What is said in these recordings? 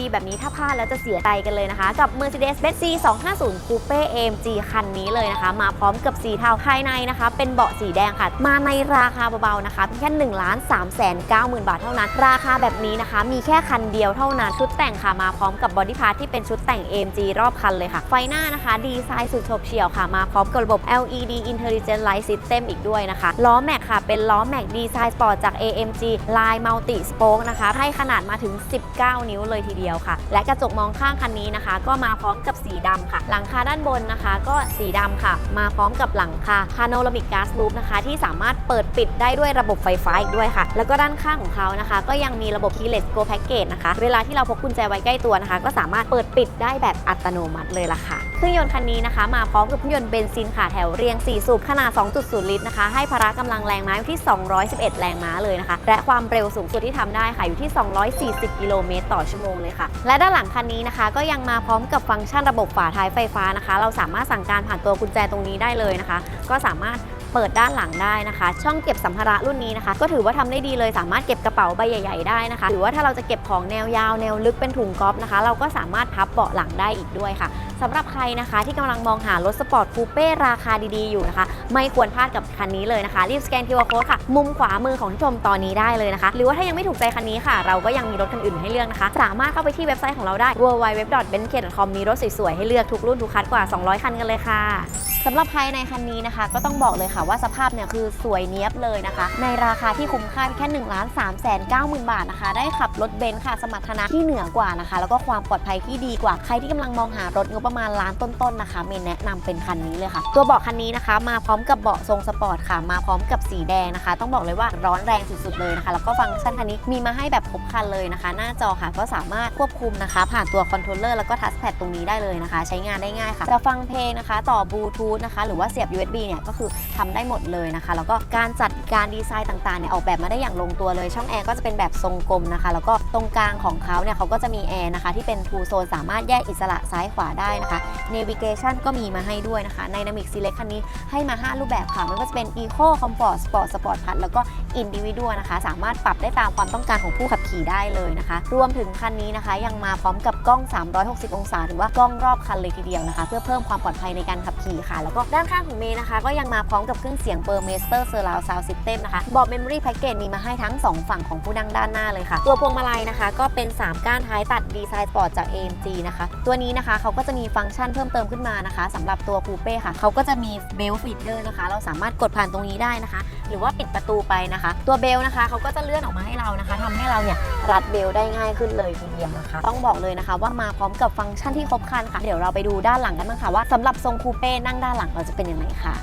ดีๆ แบบนี้ถ้าพลาดแล้วจะเสียใจกันเลยนะคะ กับ Mercedes-Benz C250 Coupe AMG คันนี้เลยนะคะ มาพร้อมกับสีเทาภายในนะคะ เป็นเบาะสีแดงค่ะ มาในราคาเบาๆนะคะเพียงแค่1ล้าน3แสน9หมื่นบาทเท่านั้น ราคาแบบนี้นะคะ มีแค่คันเดียวเท่านั้น ชุดแต่งค่ะมาพร้อมกับบอดี้พาร์ทที่เป็นชุดแต่ง AMG รอบคันเลยค่ะ ไฟหน้านะคะ ดีไซน์สุดโฉบเฉี่ยวค่ะ มาพร้อมกับระบบ LED Intelligent Light System อีกด้วยนะคะ ล้อแม็กค่ะ เป็นล้อแม็กดีไซน์สปอร์ตจาก AMG ลาย Multi Spoke นะคะ ให้ขนาดมาถึง 19 นิ้วเลยทีเดียวค่ะ และกระจกมองข้างคันนี้นะคะ ก็มาพร้อมกับสีดำค่ะ หลังคาด้านบนนะคะ ก็สีดำค่ะ มาพร้อมกับหลังคาพาโนรามิกกาสลูปนะคะที่สามารถเปิดปิดได้ด้วยระบบไฟฟ้าอีกด้วยค่ะ แล้วก็ด้านข้างของเขานะคะ ก็ยังมีระบบ Keyless Go Package นะคะ เวลาที่เราพกกุญแจไว้ใกล้ตัวนะคะ ก็สามารถเปิดปิดได้แบบอัตโนมัติเลยล่ะค่ะ เครื่องยนต์คันนี้นะคะ มาพร้อมกับเครื่องยนต์เบนซินค่ะแถวเรียง 4 สูบขนาด 2.0 ลิตรนะคะ ให้พละกำลังแรงม้าอยู่ที่ 211 แรงม้าเลยนะคะ และความเร็วสูงสุดที่ทำได้ค่ะอยู่ที่ 240 กิโลเมตรต่อชั่วโมงเลยค่ะ และด้านหลังคันนี้นะคะ ก็ยังมาพร้อมกับฟังก์ชันระบบฝาท้ายไฟฟ้านะคะ เราสามารถสั่งการผ่านตัวกุญแจตรงนี้ได้เลยนะคะ ก็สามารถ เปิดด้านหลังได้นะคะ ช่องเก็บสัมภาระรุ่นนี้นะคะ ก็ถือว่าทำได้ดีเลยสามารถเก็บกระเป๋าใบใหญ่ ๆได้นะคะ หรือว่าถ้าเราจะเก็บของแนวยาวแนวลึกเป็นถุงก๊อฟนะคะ เราก็สามารถพับเบาะหลังได้อีกด้วยค่ะสำหรับใครนะคะที่กำลังมองหารถสปอร์ตคูเป้ราคาดีๆอยู่นะคะ ไม่ควรพลาดกับคันนี้เลยนะคะ รีบสแกน QR Code ค่ะ มุมขวามือของที่ชมตอนนี้ได้เลยนะคะ หรือว่าถ้ายังไม่ถูกใจคันนี้ค่ะ เราก็ยังมีรถคันอื่นให้เลือกนะคะ สามารถเข้าไปที่เว็บไซต์ของเราได้ www.benz.com มีรถสวยๆให้เลือกทุกรุ่นทุกคันกว่า 200 คันกันเลยค่ะ สำหรับภายในคันนี้นะคะ ก็ต้องบอกเลยค่ะว่าสภาพเนี่ยคือสวยเนี้ยบเลยนะคะ ในราคาที่คุ้มค่าแค่1นึ่งล้านสามแสนเก้าหมื่นบาทนะคะ ได้ขับรถเบนซ์ค่ะ สมรรถนะที่เหนือกว่านะคะ แล้วก็ความปลอดภัยที่ดีกว่าใครที่กำลังมองหารถงบประมาณล้านต้นๆนะคะเมนแนะนำเป็นคันนี้เลยค่ะ ตัวเบาะคันนี้นะคะ มาพร้อมกับเบาะทรงสปอร์ตค่ะ มาพร้อมกับสีแดงนะคะ ต้องบอกเลยว่าร้อนแรงสุดๆเลยนะคะ แล้วก็ฟังก์ชันคันนี้มีมาให้แบบครบคันเลยนะคะ หน้าจอค่ะก็สามารถควบคุมนะคะ ผ่านตัวคอนโทรลเลอร์แล้วก็ทัชแพดตรงนี้ได้เลยนะคะ ใช้งานได้ง่ายค่ะจะฟังเพลงนะคะ ต่อบลูทูธนะคะ หรือว่าเสียบ USB เนี่ยก็คือทำได้หมดเลยนะคะ แล้วก็การจัดการดีไซน์ต่างๆเนี่ยออกแบบมาได้อย่างลงตัวเลย ช่องแอร์ก็จะเป็นแบบทรงกลมนะคะ แล้วก็ตรงกลางของเขาเนี่ยเขาก็จะมีแอร์นะคะ ที่เป็นทูโซนสามารถแยกอิสระซ้ายขวาได้นะคะ Navigation ก็มีมาให้ด้วยนะคะ Dynamic Select คันนี้ให้มา 5 รูปแบบค่ะไม่ว่าจะเป็น Eco Comfort Sport Sport Plus แล้วก็ Individual นะคะ สามารถปรับได้ตามความต้องการของผู้ขับขี่ได้เลยนะคะ รวมถึงคันนี้นะคะ ยังมาพร้อมกับกล้อง 360 องศา หรือว่ากล้องรอบคันเลยทีเดียวนะคะ เพื่อเพิ่มความปลอดภัยในการขับขี่ค่ะแล้วก็ด้านข้างของเมย์นะคะ ก็ยังมาพร้อมกับเครื่องเสียง b u r m e s t e r Surround Sound System นะคะเบาะ Memory Package มีมาให้ทั้ง 2 ฝั่งของผู้นั่งด้านหน้าเลยค่ะ ตัวพวงมาลัยนะคะ ก็เป็น 3 ก้านท้ายตัดดีไซน์สปอร์ตจาก AMG นะคะ ตัวนี้นะคะเขาก็จะมีฟังก์ชันเพิ่มเติมขึ้นมานะคะสำหรับตัวคูเป้ค่ะเขาก็จะมีเบลฟีดเดอร์นะคะ เราสามารถกดผ่านตรงนี้ได้นะคะ หรือว่าปิดประตูไปนะคะ ตัวเบลนะคะเขาก็จะเลื่อนออกมาให้เรานะคะทำให้เราเนี่ย รัดเบลได้ง่ายขึ้นเลยทีเดียวนะคะ ต้องบอกเลยนะคะ ว่ามาพร้อมกับฟังก์ชันที่ครบครันค่ะ เดี๋ยวเราไปดูด้านหลังกันบ้างค่ะว่าสำหรับทรงคูเป้นั่งด้านหลังเราจะเป็นยังไงค่ะ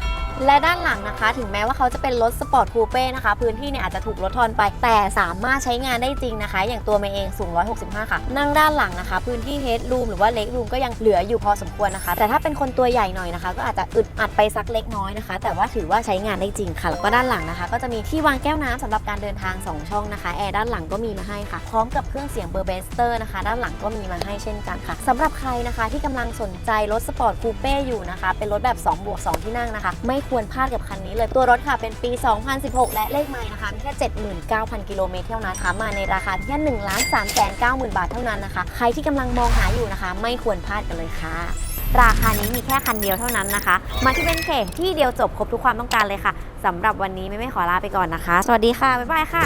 และด้านหลังนะคะ ถึงแม้ว่าเขาจะเป็นรถสปอร์ตคูเป้นะคะ พื้นที่เนี่ยอาจจะถูกลดทอนไป แต่สามารถใช้งานได้จริงนะคะ อย่างตัวเมย์เองสูง 165 ค่ะ นั่งด้านหลังนะคะ พื้นที่เฮดรูมหรือว่าเล็กรูมก็ยังเหลืออยู่พอสมควรนะคะ แต่ถ้าเป็นคนตัวใหญ่หน่อยนะคะ ก็อาจจะอึดอัดไปสักเล็กน้อยนะคะ แต่ว่าถือว่าใช้งานได้จริงค่ะ แล้วก็ด้านหลังนะคะ ก็จะมีที่วางแก้วน้ำสำหรับการเดินทาง 2 ช่องนะคะ แอร์ด้านหลังก็มีมาให้ค่ะ พร้อมกับเครื่องเสียงเบอร์เบสเตอร์นะคะ ด้านหลังก็มีมาให้เช่นกันค่ะสำหรับใครนะคะที่กำลังสนใจรถสปอร์ตคูเป้อยู่นะคะ เป็นรถแบบ2บวก2ที่นั่งนะคะไม่ควรพลาดกับคันนี้เลยตัวรถค่ะเป็นปี 2016 และเลขไมล์นะคะมีแค่ 79,000 กิโลเมตรเท่านั้นค่ะมาในราคาเพียงแค่1ล้าน3 9 0 0 0 บาทเท่านั้นนะคะ ใครที่กำลังมองหาอยู่นะคะ ไม่ควรพลาดกันเลยค่ะราคานี้มีแค่คันเดียวเท่านั้นนะคะ มาที่เบนเคที่เดียวจบครบทุกความต้องการเลยค่ะสำหรับวันนี้ไม่ไม่ขอลาไปก่อนนะคะ สวัสดีค่ะ บ๊ายบายค่ะ